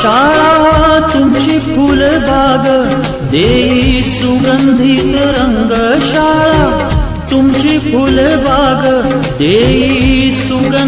शाळा तुमची फुलबाग देई सुगंधित रंग शाळा तुमची फुलबाग देई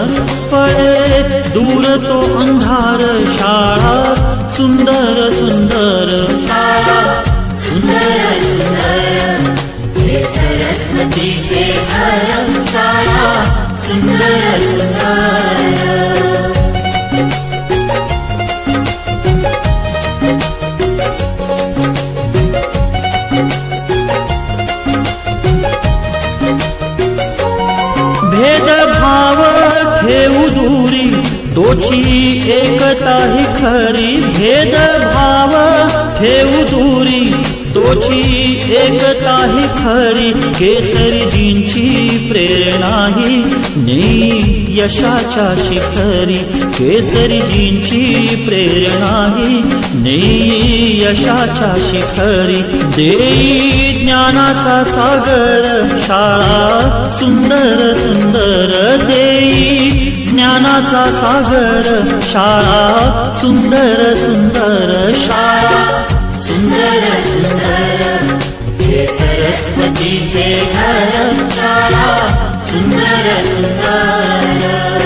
सुंदर पळे दूर तो अंधार शाळा सुंदर सुंदर शाळा। सुंदर सुंदर हे सरस्वतीचे घर शाळा। सुंदर सुंदर ठेवू दूरी तोची एकता ही खरी भेदभाव ठेवू दूरी तोची एकता ही खरी. केसरीजींची प्रेरणा ही यशाच्या शिखरी केसरीजींची प्रेरणा ही. नेई यशाच्या शिखरी देई ज्ञानाचा सागर शाळा सुंदर सुंदर देई ज्ञानाचा सागर शाळा सुंदर सुंदर शाळा सुंदर सुंदर सरस्वतीचे घर शाळा सुंदर सुंदर